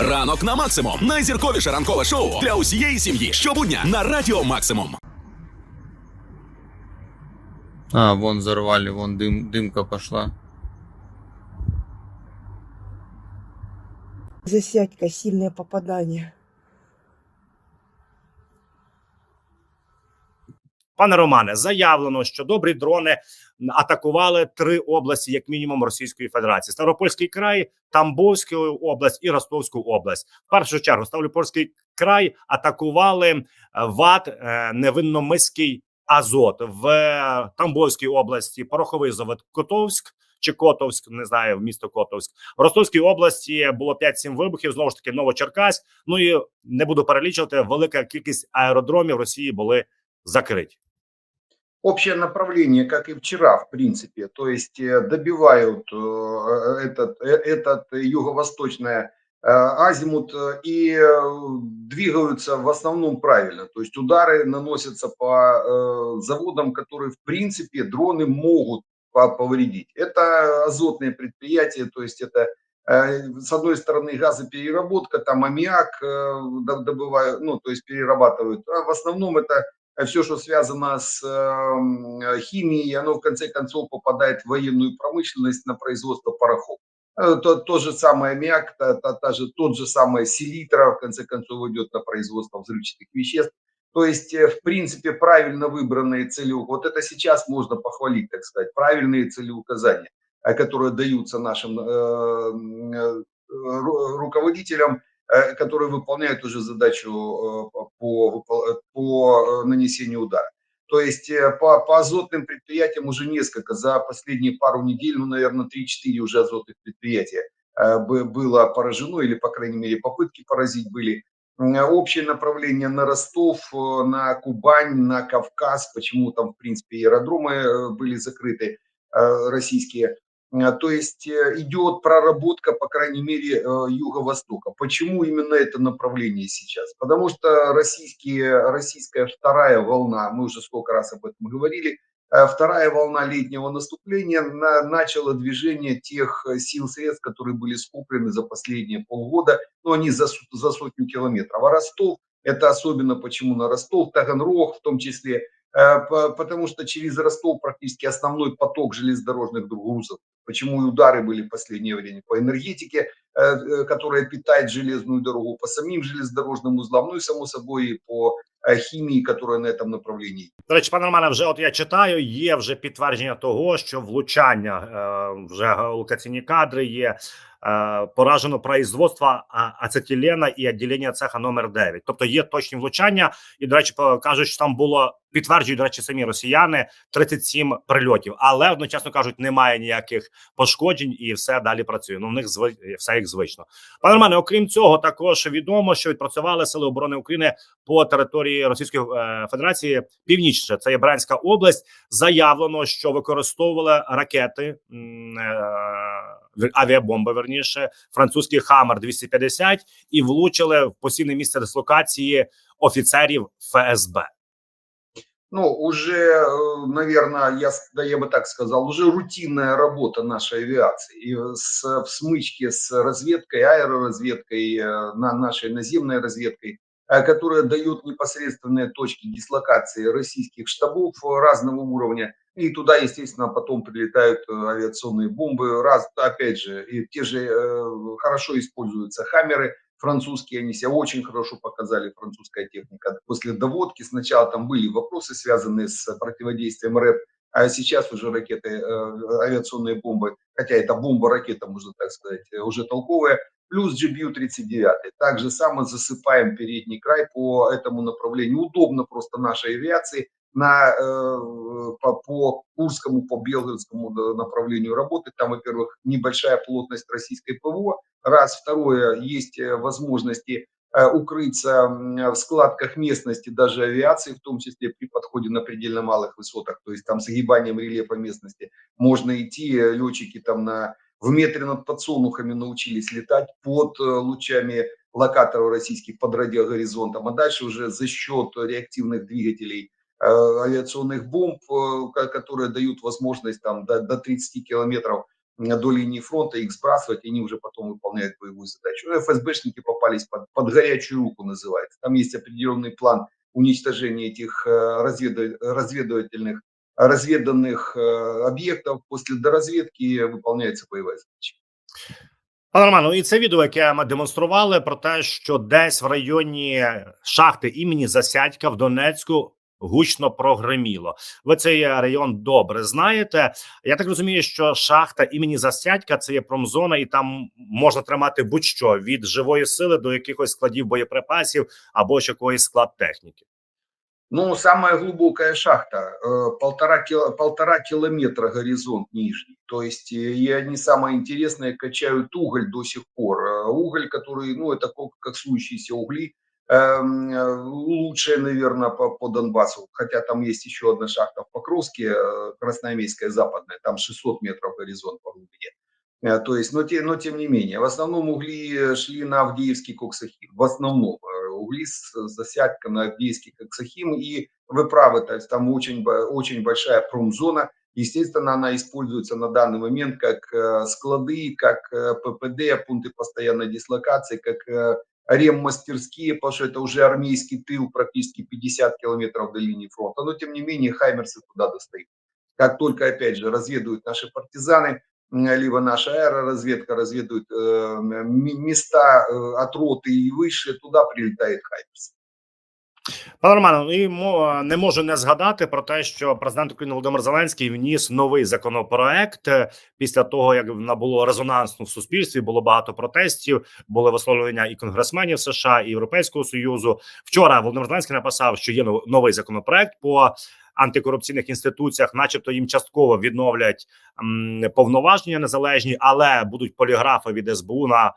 Ранок на максимум. Найзірковіше ранкове шоу для усієї сім'ї. Щобудня на радіо Максимум. А, вон взорвали, вон дым, дымка пошла. Засядька, сильное попадание. Пане Романе, заявлено, що добрі дрони атакували три області, як мінімум, Російської Федерації: Ставропольський край, Тамбовську область і Ростовську область. В першу чергу Ставропольський край атакували е, ВАД е, невинномиський Азот в е, Тамбовській області, Пороховий завод Котовськ. Чи Котовськ, не знаю, місто Котовськ в Ростовській області було 5-7 вибухів. Знову ж таки, Новочеркась. Ну і не буду перелічувати. Велика кількість аеродромів Росії були закриті. Общее направление, как и вчера, в принципе, то есть э, добивают э, этот, э, этот юго-восточное э, азимут и двигаются в основном правильно. То есть удары наносятся по заводам, которые, в принципе, дроны могут по- повредить. Это азотные предприятия, то есть это с одной стороны газопереработка, там аммиак доб- добывают, ну, то есть перерабатывают. А в основном это все, что связано с э, химией, оно в конце концов попадает в военную промышленность на производство порохов. Э, То, то же самое аммиак, та, та- та же, тот же самый селитра, в конце концов, идет на производство взрывчатых веществ. То есть, э, в принципе, правильно выбранные цели, вот это сейчас можно похвалить, так сказать, правильные целеуказания, э, которые даются нашим э, э, ру- руководителям, э, которые выполняют уже задачу э, по, по, э, нанесению удара. То есть э, по, по азотным предприятиям уже несколько, за последние пару недель, ну, наверное, 3-4 уже азотных предприятия э, бы- было поражено, или, по крайней мере, попытки поразить были. Общее направление на Ростов, э, на Кубань, на Кавказ, почему там, в принципе, и аэродромы э, были закрыты э, российские. Э, То есть э, идет проработка, по крайней мере, э, Юго-Востока. Почему именно это направление сейчас? Потому что российские, российская вторая волна, мы уже сколько раз об этом говорили, э, вторая волна летнего наступления на- начала движение тех сил средств, которые были скуплены за последние полгода, но они за, за сотню километров. А Ростов, это особенно почему на Ростов, Таганрог в том числе, потому что через Ростов практически основной поток железнодорожных грузов. Почему и удары были в последнее время по энергетике, э, э, которая питает железную дорогу, по самим железнодорожным узлам, ну и само собой и по э, химии, которая на этом направлении. До речі, пане Романе, вже от я читаю, є вже підтвердження того, що влучання е, вже локаційні кадри є. Е, поражено производство ацетилена і відділення цеха номер 9. Тобто є точні влучання, і до речі, кажуть, що там було підтверджують до речі, самі росіяни 37 прильотів, але одночасно кажуть, немає ніяких пошкоджень, і все далі працює. Ну в них зви... все як звично. Пане Романе, окрім цього, також відомо, що відпрацювали сили оборони України по території Російської е, Федерації північніше. Це є Брянська область. Заявлено, що використовували ракети е, в- авіабомби, верніше, французький Хаммер 250 і влучили в постійне місце дислокації офіцерів ФСБ. Ну, уже, наверное, я, с- да, я бы так сказал, уже рутинная работа нашей авиации. И э, с, в смычке с разведкой, аэроразведкой, э, на нашей наземной разведкой, э, которая дает непосредственные точки дислокации российских штабов э, разного уровня. и туда, естественно, потом прилетают э, авиационные бомбы. Раз, опять же, и те же э, хорошо используются хаммеры, французские, они себя очень хорошо показали, французская техника. После доводки сначала там были вопросы, связанные с противодействием РЭП, а сейчас уже ракеты, э, авиационные бомбы, хотя это бомба-ракета, можно так сказать, э, уже толковая, плюс GBU-39. Также само засыпаем передний край по этому направлению. Удобно просто нашей авиации на, э, по, по Курскому, по Белгородскому направлению работы. Там, во-первых, небольшая плотность российской ПВО, раз. Второе, есть э, возможности э, укрыться в складках местности, даже авиации, в том числе при подходе на предельно малых высотах, то есть там с огибанием рельефа местности можно идти, летчики там на, в метре над подсолнухами научились летать под лучами локаторов российских под радиогоризонтом, а дальше уже за счет реактивных двигателей авиационных бомб, э, ко- которые дают возможность там до, до 30 километров м, до линии фронта, их сбрасывать, они уже потом выполняют боевую задачу. Ну, ФСБшники попались под, под горячую руку, называется. Там есть определенный план уничтожения этих э, разведа- разведывательных, разведанных э, объектов. После доразведки выполняется боевая задача. Пане Роману, і це відео, яке ми демонстрували про те, що десь в районі шахти імені Засядька в Донецьку гучно прогреміло. Ви цей район добре знаєте. Я так розумію, що шахта імені Засядька це є промзона, і там можна тримати будь-що від живої сили до якихось складів боєприпасів або ж якоїсь склад техніки. Ну, самая глубокая шахта, э, полтора, кило, полтора километра горизонт нижний. То есть, э, и они самое интересное качают уголь до сих пор. Э, Уголь, который, ну, это как коксующиеся угли, эм, э, лучшие, наверное, по, по Донбассу. Хотя там есть еще одна шахта в Покровске, э, Красноармейская западная, там 600 метров горизонт по глубине. Э, То есть, но, те, но тем не менее, в основном угли шли на Авдеевский коксахим. В основном угли с засядка на Авдеевский коксахим. И вы правы, то есть там очень, очень большая промзона. Естественно, она используется на данный момент как склады, как ППД, пункты постоянной дислокации, как реммастерские, потому что это уже армейский тыл, практически 50 километров до линии фронта. Но тем не менее, Хаймерсы туда достают. Как только, опять же, разведывают наши партизаны, либо наша аэроразведка разведывает э, места э, от роты и выше, туда прилетает Хаймерс. Пане Романе, і не можу не згадати про те, що президент України Володимир Зеленський вніс новий законопроект е, після того, як набуло резонансну в суспільстві. Було багато протестів, були висловлення і конгресменів США і Європейського союзу. Вчора Володимир Зеленський написав, що є нов- новий законопроект по антикорупційних інституціях, начебто їм частково відновлять повноваження незалежні, але будуть поліграфи від СБУ на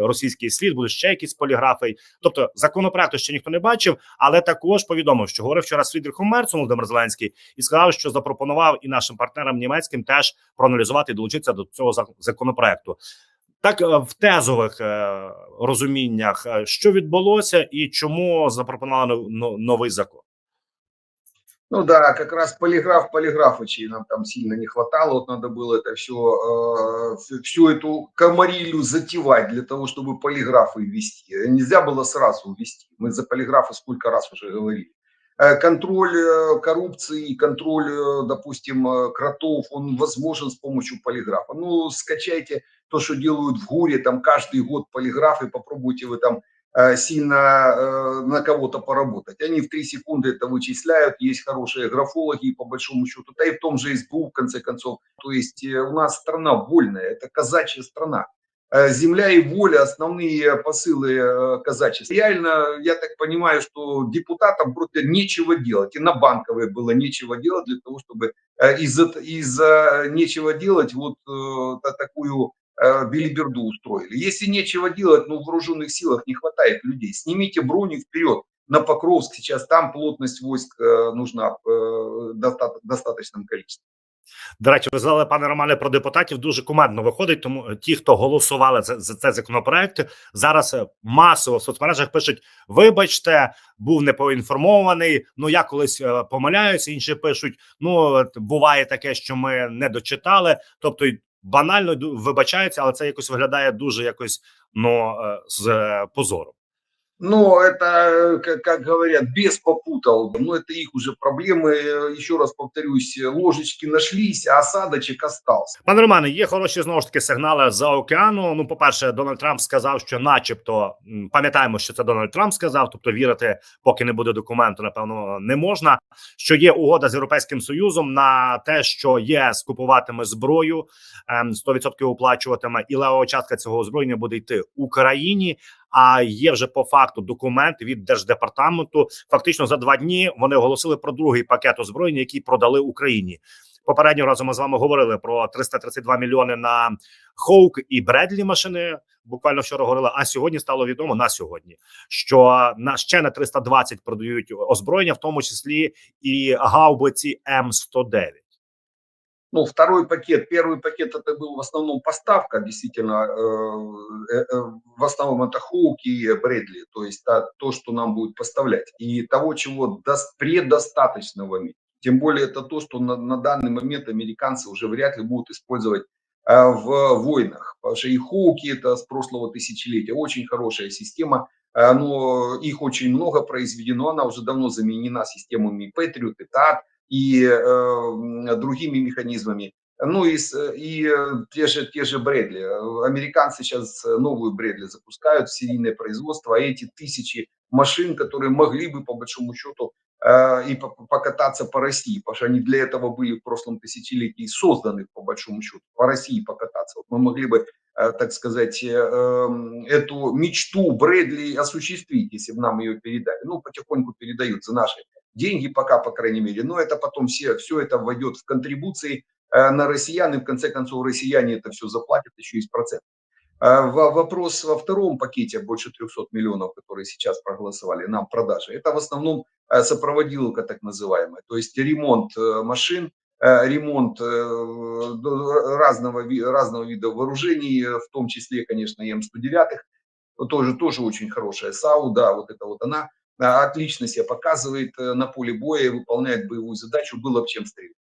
російський слід, будуть ще якісь поліграфи. Тобто законопроекту ще ніхто не бачив, але також повідомив, що говорив вчора з Фрідріхом Мерцем Володимир Зеленський і сказав, що запропонував і нашим партнерам німецьким теж проаналізувати і долучитися до цього законопроекту. Так, е, в тезових е, розуміннях, е, що відбулося і чому запропонували но- но- новий закон. Ну да, как раз полиграф полиграфычей нам там сильно не хватало. Вот надо было это все, всю эту комарилю затевать для того, чтобы полиграфы ввести. Нельзя было сразу ввести. Мы за полиграфы сколько раз уже говорили. Э, Контроль э, коррупции, контроль, э, допустим, э, кротов, он возможен с помощью полиграфа. Ну, скачайте то, что делают в ГУРе, там каждый год полиграфы, попробуйте вы там э, сильно э, на кого-то поработать. Они в три секунды это вычисляют, есть хорошие графологи по большому счету, да и в том же СБУ в конце концов. То есть э, у нас страна вольная, это казачья страна. Э, Земля и воля – основные посылы э, казачества. Реально, я так понимаю, что депутатам просто нечего делать. И на Банковой было нечего делать для того, чтобы э, из-за из-за нечего делать вот э, та- такую э, билиберду устроили. Если нечего делать, ну в вооруженных силах не хватает людей. Снимите броню вперед на Покровск. Сейчас там плотность войск э, нужна в э, достаточном количестве. До речі, ви згадали, пане Романе, про депутатів дуже кумедно виходить. Тому е, ті, хто голосували за, за цей законопроект, зараз е, масово в соцмережах пишуть: вибачте, був не поінформований. Ну я колись е, помиляюся. Інші пишуть: ну буває таке, що ми не дочитали. Тобто банально вибачаються, але це якось виглядає дуже якось ну з позором. Но это, э, как, как говорят, без попутал. Но это их уже проблемы. Э, Еще раз повторюсь, э, ложечки нашлись, а осадочек остался. Пане Романе, є хороші знову ж таки сигнали за океану. Ну, по-перше, Дональд Трамп сказав, що, начебто, м, пам'ятаємо, що це Дональд Трамп сказав, тобто вірити, поки не буде документу, напевно, не можна. Що є угода з Європейським Союзом на те, що ЄС купуватиме зброю, ем, 100% оплачуватиме, і левова частка цього озброєння буде йти Україні. А є вже по факту документ від держдепартаменту. Фактично за два дні вони оголосили про другий пакет озброєння, який продали Україні. Попереднього разу ми з вами говорили про 332 мільйони на Хоук і Бредлі машини. Буквально вчора говорили. А сьогодні стало відомо на сьогодні, що на ще на 320 продають озброєння, в тому числі і гаубиці М 109 Ну, второй пакет, первый пакет это был в основном поставка, действительно, э, э, э, в основном это Хоук и Брэдли, то есть та- то, что нам будет поставлять, и того, чего дос- предостаточно в Америке. Тем более это то, что на, на данный момент американцы уже вряд ли будут использовать в войнах. Потому что и Хоуки это с прошлого тысячелетия очень хорошая система, но их очень много произведено, она уже давно заменена системами Patriot и TAT и э, другими механизмами. Ну и, и э, те же, те же Брэдли. Американцы сейчас новую Брэдли запускают в серийное производство, а эти тысячи машин, которые могли бы по большому счету э, и по- покататься по России, потому что они для этого были в прошлом тысячелетии созданы по большому счету, по России покататься. Мы могли бы, э, так сказать, э, эм, эту мечту Брэдли осуществить, если бы нам ее передали. Ну, потихоньку передают за наши деньги пока, по крайней мере, но это потом все, все это войдет в контрибуции э, на россиян, и в конце концов россияне это все заплатят еще из процентов. Во- Вопрос во втором пакете, больше 300 миллионов, которые сейчас проголосовали, нам продажи, это в основном э, сопроводилка так называемая, то есть ремонт э, машин, э, ремонт э, разного, разного вида вооружений, э, в том числе, конечно, и М109, тоже, тоже очень хорошая САУ, да, вот это вот она отлично себя показывает э, на поле боя, выполняет боевую задачу, было в чем стрелять.